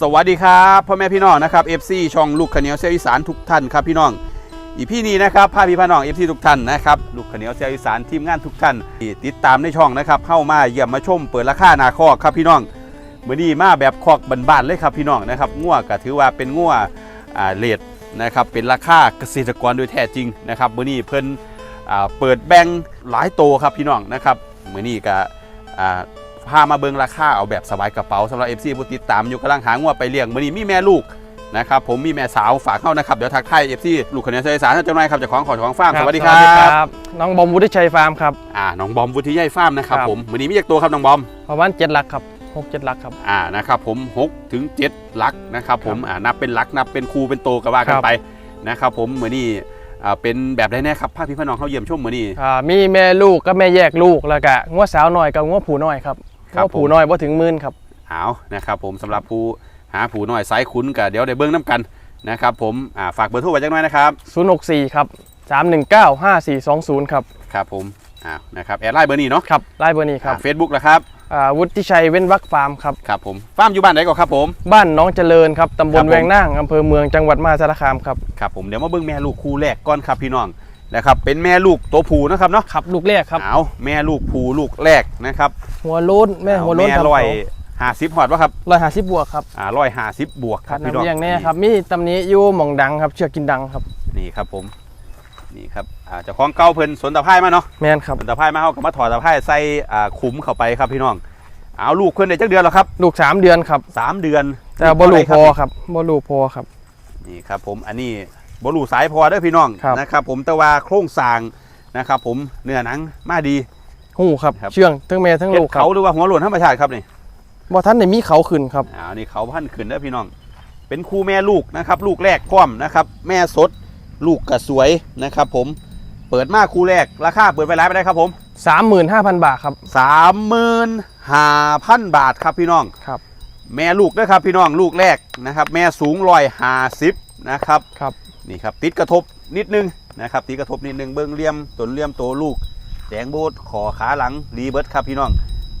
สวัสดีครับพ่อแม่พี่น้องนะครับ FC ช่องลูกขเนียวเซลอีสานทุกท่านครับพี่น้องอีพี่นี้นะครับพาพี่พี่น้อง FC ทุกท่านนะครับลูกขเนียวเซลอีสานทีมงานทุกท่านที่ติดตามในช่องนะครับเข้ามาเยี่ยมมาชมเปิดราคานาคอกครับพี่น้องมือนี้มาแบบคอกบ้านๆเลยครับพี่น้องนะครับงัวก็ถือว่าเป็นงัวอ่าเลดนะครับเป็นราคาเกษตรกรโดยแท้จริงนะครับมือนี้เพิ่นอ่าเปิดแบ่งหลายโตครับพี่น้องนะครับมือนี้ก็อ่า พามาเบิงราคาเอาแบบสบายกระเป๋าสำหรับ FC ผู้ติดตามอยู่กำลังหางวไปเลี้ยงมื้อนี้มีแม่ลูกนะครับผมมีแม่สาวฝากเข้านะครับ เดี๋ยวทักทาย FC ลูกคะแนนเสียสารท่านเจ้านายครับเจากของขอของฟาร์มสวัสดีครับบน้องบอมวุฒิชัยฟาร์มครับอ่าน้องบอมวุฒิยัยฟาร์มนะครับครับผมมื้อนี้มีจากตัวครับน้องบอมประมาณเจ็ดหลักครับหกเจ็ดหลักครับอ่านะครับผม6ถึง7ลักนะครับผมอ่านับเป็นลักนับเป็นคูเป็นโตก็ว่ากันครับไปนะครับผมมื้อนี้อ่าเป็นแบบได้แน่ครับพาพี่พี่น้องเข้าเยี่ยมชมมื้อนี้อ่ามีแม่ลูกกับแม่แยกลูกแล้วก็งัวสาวหน่อยกับงัวผูน้อยครับ ครับงัวผูผมน้อยบ่ถึงหมื่นครับเอานะครับผมสำหรับผู้หาผู้น้อยสายคุ้นก็เดี๋ยวได้เบิ่งน้ำกันนะครับผมอ่าฝากเบอร์โทรไว้จักหน่อยนะครับ064ครับ319 5420ครับครับผมอ้าวนะครับแอดไลน์เบอร์นี้เนาะครับไล่เบอร์นี้ครับเฟซบุ๊กแล้วครับอ่าวุฒิชัยเว้นวักฟาร์มครับครับผมฟาร์มอยู่บ้านไหนก่อนครับผม บ้านน้องเจริญครับตำบครัลบผมแวงนั่งอำเภอเมืองจังหวัดมหาสารคามครับครับผมเดี๋ยวมาเบิ่งแม่ลูกคู่แรกก่อนครับพี่น้อง นะครับเป็นแม่ลูกตัวผู้นะครับเนาะครับลูกแรกครับเอาแม่ลูกผู้ลูกแรกนะครับหัวโล้นแม่หัวโล้นแม่ร้อยห้าสิบหอดวะครับร้อยห้าสิบบวกครับอ่าร้อยห้าสิบบวกครับพี่น้องน้ำเลี้ยงแน่ครับมีตำหนี้อยู่หม่องดังครับเชือกกินดังครับนี่ครับผมนี่ครับอ่าเจ้าของเก่าเพิ่นสวนตะไคร้มาเนาะแม่นครับสวนตะไคร้มาเขาก็มาถอดตะไคร้ใส่อ่าขุมเข้าไปครับพี่น้องเอาลูกเพิ่นได้จักเดือนแล้วครับ ลูกสามเดือนครับสามเดือนแต่บ่ลูกพอนี่ครับบ่ลูกพอครับนี่ครับผมอันนี้ บลูสายพอเด้อพี่น้องครับ นะครับผมแต่ว่าโครงสร้างนะครับผมเนื้อหนังมาดี หูครับ ครับ เชื่องทั้งแม่ทั้งเห็ลูดกครับเขาหรือว่าหัวโลนธรรมชาติครับนี่บ่ท่านได้มีเขาขึ้นครับ อ่านี่เขาพันขึ้นเด้อพี่น้อง เป็นคู่แม่ลูกนะครับ ลูกแรกพร้อมนะครับ แม่สด ลูกกระสวยนะครับ ผมเปิดมาคู่แรกราคาเปิดไปร้านไปได้ครับผม 35,000 บาทครับ สามหมื่นห้าพันบาทครับพี่น้อง ครับ แม่ลูกด้วยครับพี่น้องลูกแรกนะครับ แม่สูงร้อยห้าสิบนะครับ ครับ นี่ครับติดกระทบนิดนึงนะครับติดกระทบนิดนึงเบิ้งเหลี่ยมต้นเหลี่ยมตัวลูกแดงโบดขอขาหลังรีเบิร์ดครับพี่น้อง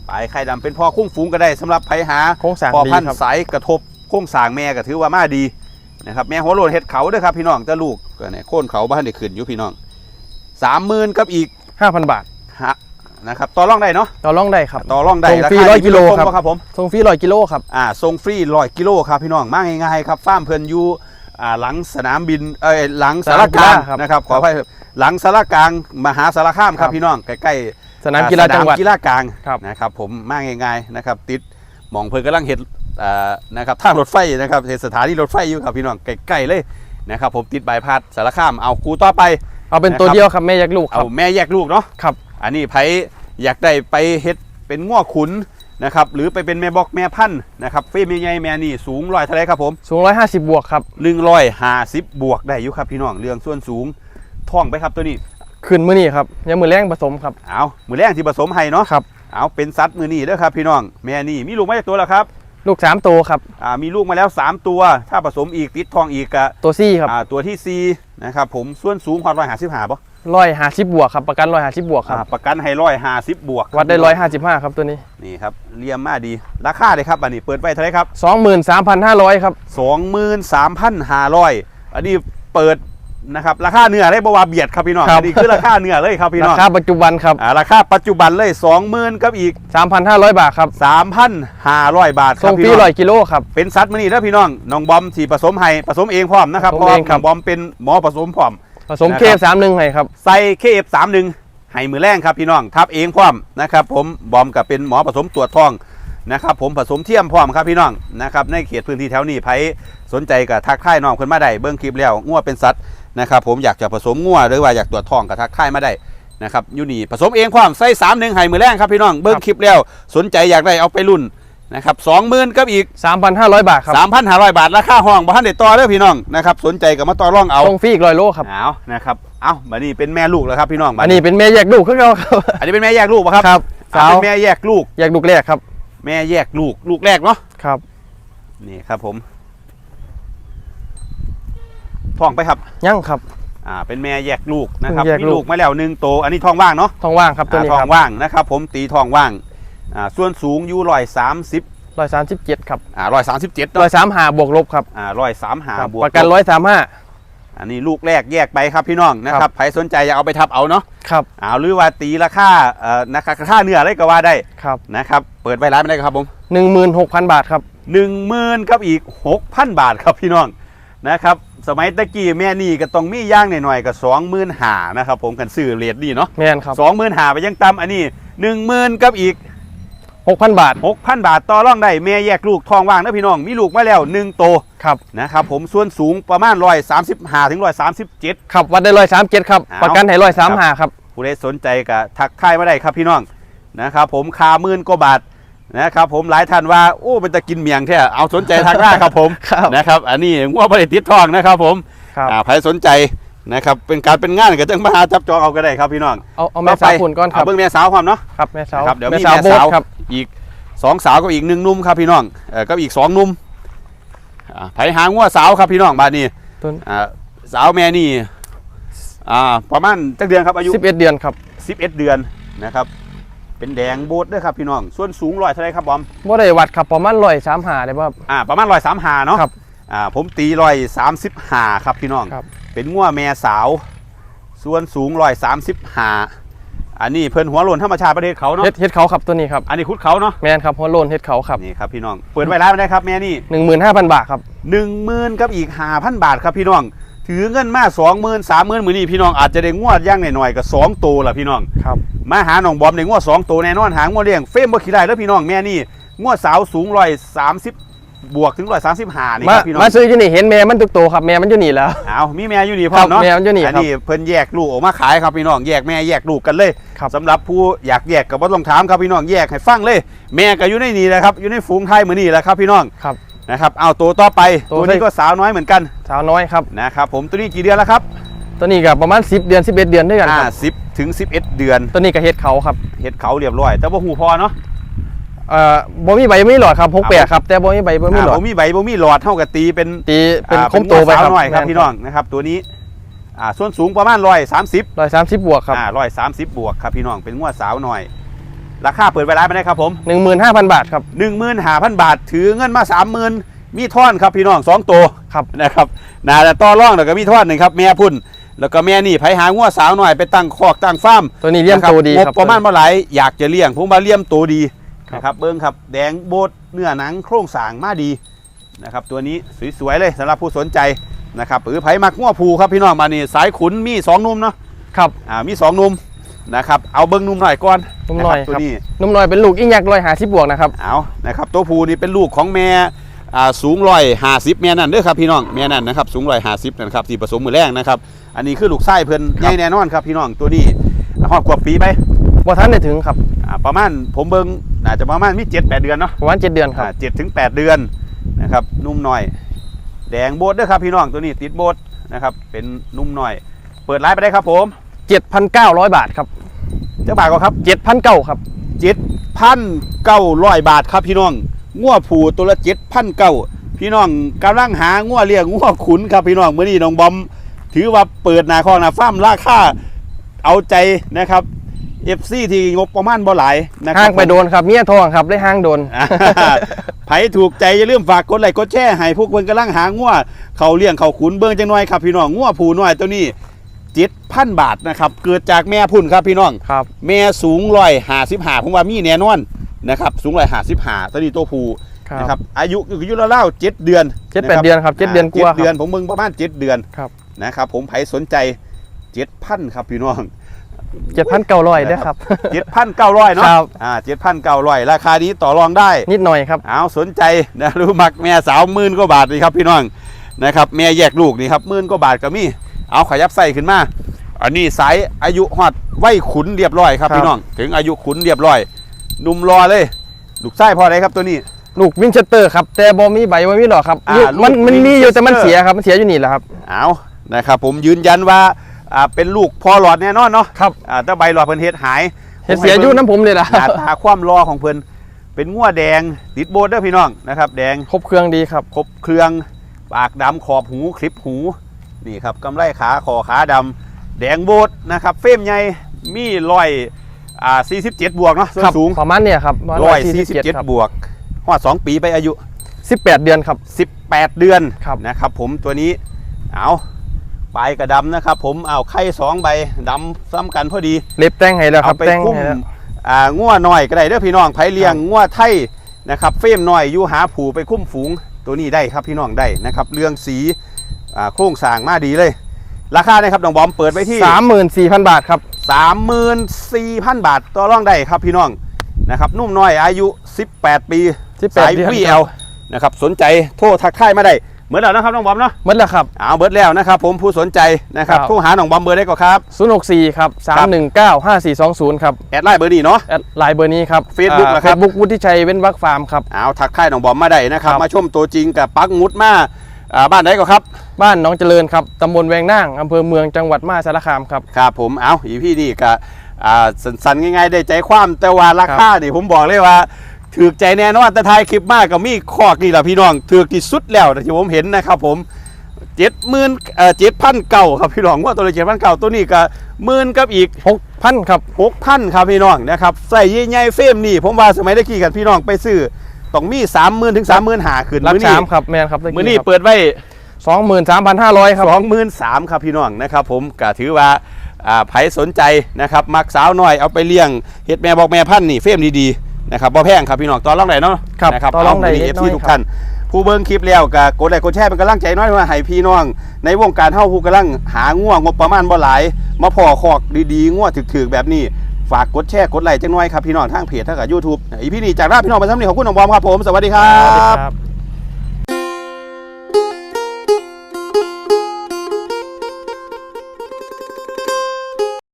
ปลายไข่ดำเป็นพ่อคุ้งฝูงก็ได้สำหรับไผหาโครงสร้างพ่อดีพันธุ์ครับสายกระทบโค้งสร้างแม่ก็ถือว่ามาดีนะครับแม่หัวโลนเห็ดเขาเด้วยครับพี่น้องแต่ลูกก็เนี่ยโค่นเขาบ้านได้ขึ้นอยู่พี่น้องสามหมื่นกับอีก5,000บาทฮะนะครับต่อรองได้เนาะต่อรองได้ครับต่อรองได้ส่งฟรีาคาร้อยกิโลมีครับบ่ครับผมส่งฟรี100กิโลครับอ่าส่งฟรีร้อยกิโลครับพี่น้องมาง่ายๆครับฟาร์มเพิ่นอยู่ อ่าหลังสนามบินเอ้ยหลังสารกลางสนามกีฬาครับนะครับขออภัยหลังสารกลางมหาสารคามคครัรับบ พี่น้องใกล้ๆสนามกีฬาจังหวัด สนมกีฬากลางครับ นะครับผมมาง่ายๆนะครับติดหมองเพิ่นกำลังเห็ดอ่านะครับทางรถไฟนะครับเห็ดสถานีรถไฟอยู่ครับพี่น้องใกล้ๆเลยนะครับผมติดบายพาสสารคามเอาคูต่อไป เอาเป็นตัวนะครับ เดียวครับแม่แยกลูกคเอารับแม่แยกลูกเนาะ ครับ อันนี้ไผอยากได้ไปเฮ็ดเป็นง้อขุน นะครับหรือไปเป็นแม่บอกแม่พันธุ์นะครับเฟมใหญ่ๆแม่นี่สูงร้อยเท่าไรครับผมสูง150บวกครับ150บวกได้อยู่ครับพี่น้องเรื่องส่วนสูงท่องไปครับตัวนี้ขึ้นมื้อนี้ครับยังมือแรงผสมครับเอามือแรงที่ผสมให้เนาะครับเอาเป็นสัตว์มือนี่เด้อครับพี่น้องแม่นี่มีลูกมาจากตัวแล้วครับลูกสามตัวครับอ่ามีลูกมาแล้ว 3 ตัว ถ้าผสมอีกติดทองอีกกะตัวซี่ครับอ่าตัวที่4นะครับผมส่วนสูงความร้อยหาสิบหาป่ะ 150บวกครับประกัน150บวกครับอ่าประกันให้ร้อยหาสิบบวกวัดได้155ครับตัวนี้นี่ครับเลียมมาดีราคาเลยครับอันนี้เปิดไปเท่าไหรครับ23,500ครับสองหมื่นสามพันห้าร้อยอันนี้เปิดนะครับราคาเนื้อได้บว่าเบียดครับพี่น้องครับอันนี้คือราคาเนื้อเลยครับพี่น้ราองคาปัจจุบันครับอ่าราคาปัจจุบันเลยสองหมื่นกับอีก3,500บาทครับสามพันห้าร้อยบาทคส่รับงฟพี่รีน้อง100กิโลครับเป็นสัตว์มือนี่นะพี่น้องน้องบอมที่ผสมให้ผสมเองพร้อมนะครับผเพสมราะเองครัน้อบงบอมเป็นหมอผสมพร้อม ผสมนะครับเคฟสามหนึ่งให้ครับใส่เคเอฟสามหนึ่งให้มือแรงครับพี่น้องทับเองพร้อมนะครับ ผมบอมกับเป็นหมอผสมตรวจทองนะครับ ผมผสมเทียมพร้อมครับพี่น้องนะครับในเขตพื้นที่แถวนี้ไผสนใจกับทักทายน้องเพิ่นมาได้เบิ้งคลิปแล้วงัวเป็นสัตว์นะครับ ผมอยากจะผสมงัวหรือว่าอยากตรวจทองกับทักทายมาได้นะครับอยู่นี่ผสมเองพร้อมใส่สามหนึ่งให้มือแรงครับพี่น้องเบิ้งคลิปแล้ว สนใจอยากได้เอาไปรุ่น นะครับสองหมื่นกับอีก 3,500 บาทครับสามพันห้าร้อยบาทราคาห้องบ้านเด็ดต่อเด้อพี่น้องนะครับสนใจกับมาต่อรองเอาส่งฟรีอีกร้อยโลครับเอานะครับเอาบัดนี้เป็นแม่ลูกแล้วครับพี่น้องบัอัดนนี้เป็นแม่แยกลูกคือเราครับอันนี้เป็นแม่แยกลูกป่ะครับครับอ่าสาวเป็นแม่แยกลูกแยกลูกแรกครับ แม่แยกลูกลูกแรกเนาะครับนี่ครับผมท้องไปครับยั่งครับอ่าเป็นแม่แยกลูกนะครับแยกมีลูกลูกมาแล้วหนึ่งโตวอันนี้ท้องว่างเนาะท้องว่างครับตัวอ่านี้ท้อคงรับว่างนะครับ ผมตีท้องว่าง อ่าส่วนสูงอยู่ร้อยสามสิบร้อยสามสิบเจ็ดครับอ่าร้อยสามสิบเจ็ดร้อยสามหาบวกลบครับอ่าร้อยสามหาครับบวกประกันร้อยสามห้าอันนี้ลูกแรกแยกไปครับพี่น้องนะคครัรับบใครสนใจอยากเอาไปทับเอาเนาะครับเอาหรือว่าตีราคาเอ่อนะครับราคาเนื้ออะไรก็ว่าได้ครับนะครับเปิดไว้ร้านไม่ได้ครับผมหนึ่งหมื่นหกพันบาทครับหนึ่งหมื่นกับอีกหกพันบาทครับพี่น้องนะครับสมัยตะกี้แม่นี่ก็ต้องมีย่างหน่อยๆก็สองหมื่นหานะครับผมกันซื้อเรทดีเนาะแมนครับสองหมื่นหาไปยังต่ำอันนี้หนึ่งหมื่นกับอีก หกพันบาทหกพันบาทต่อร่องได้แม่แยกลูกทองว่างนะพี่น้อง มีลูกมาแล้วหนึ่งโตครับนะครับผมส่วนสูงประมาณร้อยสามสิบห้าถึงร้อยสามสิบเจ็ดครับวัดได้ร้อยสามเจ็ดครับเอาประกันให้ร้อยสามหาครับผู้ใดสนใจก็ทักทายมาได้ครับพี่น้องนะครับผมคาหมื่นกว่าบาทนะครับผมหลายท่านว่าโอ้เป็นตะกินเมียงแท้เอาสนใจทักได้ครับผมครับนะครับอันนี้งัวบริติดทองนะครับผมครับอ่าใครสนใจนะครับเป็นการเป็นงานก็ต้องมาหาจับจองเอาก็ได้ครับพี่น้องเอาเอาแม่สาวคุณก่อนคเอารับเบิ้งแม่สาวความเนาะครับแม่สาวครับเดี๋ยวแม่มีสาวแม่โบ๊ทสาวครับ อีกสองสาวกับอีกหนึ่งหนุ่มครับพี่น้องเออก็อีกสองหนุ่มอ่าไผหางงัวสาวครับพี่น้องบ้านนี้ต้นอ่าสาวแม่นี่อ่าประมาณจักเดือนครับอายุสิบเอ็ดเดือนครับ11 เดือนนะครับ เป็นแดงโบดด้วยครับพี่น้อง ส่วนสูงร้อยเท่าไรครับบอมว่าได้วัดครับประมาณร้อยสามหาได้ป่ะครับ อ่าประมาณร้อยสามหาเนาะครับอ่าผมตีร้อยสามสิบหาครับพี่น้อง ครับ เป็นง่วแม่สาว ส่วนสูงร้อยสามสิบหา อันนี้เพิ่นหัวโลนธรรมชาติประเทศเขาเนาะเฮ็ดเฮ็ดเขาครับตัวนี้ครับอันนี้คุดเขาเนาะแมนครับหัวโลนเฮ็ดเขาครับนี่ครับพี่น้องเปิดไว้ร้านไม่ได้ครับแม่นี่หนึ่งหมื่นห้าพันบาทครับหนึ่งหมื่นกับอีกห้าพันบาทครับพี่น้อง ถือเงินมาสองหมื่นสามหมื่นมือนี่พี่น้องอาจจะได้งวดย่างหน่อยๆกับสองตัวละพี่น้องครับมาหาหนองบอมในงวดสองตัวแน่นอนหางวดเลี้ยงเฟรมบ่ขี้ได้แล้วพี่น้องแม่นี่งวดสาวสูงร้อยสามสิบ บวกถึงร้อยสามสิบห้านี่มาครับพี่น้อง มาซื้ออยู่นี่เห็นแม่มันตุกโตครับแม่มันอยู่นี่แล้ว เอามีแม่อยู่นี่พร้อครัมบเนาะแม่มันอยู่นี่อันครับนี้เพิ่นแยกลูกออกมาขายครับพี่น้องแยกแม่แยกลูกกันเลยครับ สำหรับผู้อยากแยกกับว่าต้องถามครับพี่น้องแยกให้ฟังเลย แม่ก็อยู่ในนี่แหละครับอยู่ในฝูงไทยเหมือนนี่แหละครับพี่น้องครับ นะครับเอาตัวต่อไปตัวตัวนี้ที่ ก็สาวน้อยเหมือนกันสาวน้อยครับ นะครับผมตัวนี้กี่เดือนแล้วครับตัวนี้ก็ประมาณ 10 เดือน 11 เดือนด้วยกันอ่าครับสิบถึงสิบเอ็ดเดือนตัวนี้ก็เฮ็ดเขาครับ เฮ็ดเขาเรียบร้อย แต่ว่าหูพอเนาะ เอ่อบ่มีใบบ่มีหลอดครับพกแปะครับแต่บ่มีใบบ่มีหลออ่าดบ่มีใบบ่มีหลอดเท่ากับตีเป็นตีเป็นอ่าคมโตไปงัวคสารับวหน่อยครับพี่น้องนะครับ ตัวนี้อ่าส่วนสูงประมาณร้อยสามสิบร้อยสามสิบบวกครับอ่าร้อยสามสิบบวกครับพี่น้องเป็นงวดสาวหน่อย ราคาเปิดไว้ร้านไปได้ครับผมหนึ่งหมื่นห้าพันบาทครับหนึ่งหมื่นห้าพันบาท ถือเงินมาสามหมื่นมีท่อนครับพี่น้องสองตัวครับนะครับนาจะต่อร่องแล้วก็มีท่อนหนึ่งครับแม่พุ่นแล้วก็แม่นี่ไผหางวดสาวหน่อยไปตั้งคอกตั้งฟาร์มตัวนี้เลี้ยงโตดีนะครับงบประมาณเมื่อไหร่อยากจะเลี้ยงผมว่าเลี้ยมโตดีครับ นะครับเบิ้งครับแดงโบดเนื้อหนังโครงสร้างมาดีนะครับตัวนี้สวยๆเลยสำหรับผู้สนใจนะครับหรือไผมักงัวผูครับพี่น้องมานี่สายขุนมีสองหนุ่มเนาะครับอ่ามีสองหนุ่มนะครับเอาเบิ้งหนุ่มหน่อยก่อนนุ่มหน่อยะตัวครับนี้นุ่มน้อยเป็นลูกอีกยักษ์ร้อยหาสิบบวกนะครับเอานะครับตัวผูนี่เป็นลูกของแม่อ่าสูงร้อยห้าสิบแม่นั่นเด้อครับพี่น้องแม่นั่นนะครับสูงร้อยห้าสิบนะครับที่ผสมมือแรงนะครับอันนี้คือลูกไส้เพิ่นใหญ่แน่นอนครับพี่น้องตัวนี้หอดกว่าปีไปบ่ทันได้ถึงครับอ่าประมาณผมเบิ้ง น่าจะประมาณมีเจ็ดแปดเดือนเนาะประมาณเจ็ดเดือนครับเจ็ดถึงแปดเดือนนะครับนุ่มหน่อย แดงโบดเด้อครับพี่น้องตัวนี้ติดโบดนะครับเป็นนุ่มหน่อย เปิดไลฟ์ไปได้ครับผมเจ็ดพันเก้าร้อยบาทครับเจ้าบ่าวก็ครับเจ็ดพันเก้าครับเจ็ดพันเก้าร้อยบาทครับพี่น้องงัวผูตัวละเจ็ดพันเก้าพี่น้องกำลังหางัวเลี้ยงงัวขุนครับพี่น้องเมื่อนี้น้องบอม ถือว่าเปิดหนาคองหนาฟ้าร์มราคาเอาใจนะครับ เอฟซีที่งบประมาณบ่หลายนะครัห้างไปโดนครับเมียทองครับได้ห้างโดน อ่าไผถูกใจอย่าลืมฝากกดไลค์กดแชร์ให้พวกเพิ่นกำลังหางัวเขาเลี้ยงเขาขุนเบิ่งจังหน่อยครับพี่น้องงัวผูน้อยตัวนี้7,000บาทนะครับเกิดจากแม่พุ่นครับพี่น้อง ครับ แม่สูงร้อยหาสิบหาผมว่ามีแน่นอนนะครับสูงร้อยหาสิบหาตัวนี้ตัวผู้ครันะครับบอายุอายุเล่าๆเจ็ดเดือนเจ็ดแปดเดือนครับเจ็ดเดือนกว่าเจ็ดเดือนครับผมมึงประมาณเจ็ดเดือนครับ นะครับผมไผสนใจเจ็ดพันครับพี่น้อง เจ็ดพันเก้าร้อยได้อครับเจ็ดพันเก้าร้อยเนาะครับอ่าเจ็ดพันเก้าร้อยราคานี้ต่อรองได้ นิดหน่อยครับเอาสนใจนะรู้มักแม่สาวหมื่นกว่าบาทนี่ครับพี่น้องนะครับแม่แยกลูกนี่ครับหมื่นกว่าบาทก็มีเอาขยับใส่ขึ้นมา อันนี้สายอายุฮอดไว้ขุนเรียบร้อยครับครับพี่น้องถึงอายุขุนเรียบร้อยหนุ่มรอเลย ลูกไส้พออะไรครับตัวนี้ลูกวินเชสเตอร์ครับแต่บ่มีใบบ่มีหลอดครับอ่าอยู่มันลูกมันมีอยู่แต่มัน Winchester เสียครับมันเสียอยู่นี่แหละครับเอานะครับผมยืนยันว่า อ่าเป็นลูกพอหลอดแน่นอนเนาะครับอ่าแต่ใบหลอดเพิ่นเฮ็ดหายเห็นเสียอยู่น้ำผมเลยล่ะหน้าตาความรอของเพิ่นเป็นงัวแดงติดโบดเด้อพี่น้องนะครับแดงครบเครื่องดีครับ ครบเครื่องปากดำขอบหูคลิปหูนี่ครับกำไลขาคอขาดำแดงโบดนะครับเฟรมใหญ่มีร้อยอ่า47 บวกเนาะส่วนครับสูงประมาณเนี่ยครับร้อย147สี่สิบเจ็ดครับบวกฮอดสองปีไปอายุ 18 เดือนครับ 18 เดือนครับ นะครับผมตัวนี้เอา ปลายกระดำนะครับ ผมเอาไข่สองใบดำซ้ำกันพอดี เล็บแต่งให้แล้วคเอารับไปแต่งคุ้มให้แล้ว อ่างัวหน่อยก็ได้เด้อพี่น้องไผเลี้ยงครับงัวไทยนะครับเฟรมหน่อยอยู่หาผูไปคุ้มฝูงตัวนี้ได้ครับพี่น้องได้นะครับ เรื่องสีอ่าโครงสร้างมาดีเลย ราคานะครับน้องบอมเปิดไว้ที่ 34,000 บาทครับ 34,000 บาทต่อรองได้ครับพี่น้องนะครับนุ่มน้อยอายุ 18 ปี18สาย เดือนวีเอลนะครับสนใจโทรทักทายมาได้ เหมือนแล้วนะครับน้องบอมเนาะหมดแล้วครับ เอาเบิร์ดแล้วนะครับ ผมผู้สนใจนะครับครับ โทรหาน้องบอมเบอร์ได้ก็ครับ 064ครับ319 5420ครับแอดไลน์เบอร์นี้เนาะ แอดไลน์เบอร์นี้ครับ Facebook เหรอครับ เฟซบุ๊กวุฒิชัยเว้นวักฟาร์มครับ เอาทักทายน้องบอมมาได้นะครับ ครับ มาชมตัวจริงกับปักหมุดมาอ่าบ้านไหนก็ครับ บ้านหน้องเจริญครับตำบลแวงนั่งอำเภอเมืองจังหวัดมหาสารคามครับ ครับผมเอาอีพี่นี่ก็อ่าสันๆง่ายๆได้ใจความแต่ว่าราคานี่ผมบอกเลยว่า ถือใจแน่นอนแต่ทายคลิปมากกับมีคอกนี่แหละพี่น้องถือที่สุดแล้วที่ผมเห็นนะครับผมเจ็ดหมื่นเอ่อเจ็ดพันเก่าครับพี่น้องว่าตัวละเจ็ดพันเก่าตัวนี้ก็หมื่นกับอีก6,000ครับหกพันครับพี่น้องนะครับใส่ใหญ่ๆเฟรมนี่ผมว่าสมัยตะกี้กันพี่น้องไปซื้อต้องมีสามหมื่นถึงสามหมื่นหาขึ้นรักมื้อสานี้มครับแมนครับมื้อนี้เปิดไว้23,500ครับสองหมื่นสามครับพี่น้องนะครับผมก็ถือว่าอ่าไผสนใจนะครับมักสาวน้อยเอาไปเลี้ยงเฮ็ดแม่บอกแม่พันธุ์นี่เฟรมดีๆ นะครับบ่แพงครับพี่น้องต่อรองได้เนาะครับนะครับต่อรองได้เานิเอดฟหน่ซีอยทุกครับท่านผู้เบิ่งคลิปแล้วก็กดไลค์กดแชร์เป็นกำลังใจน้อยว่าให้พี่น้อง ในวงการเฮาผู้กำลังหาง่วงบประมาณบ่หลายมาพอคอกดีๆง่วถึกๆแบบนี้ฝากกดแชร์กดไลค์จังน้อยครับพี่น้องทางเพจทางกับ YouTube อีพี่นี่จากราพี่น้องไปซ้ำนี่ขอบคุณน้องบอมครับผมสวัสดีครัสวัสดีบครับ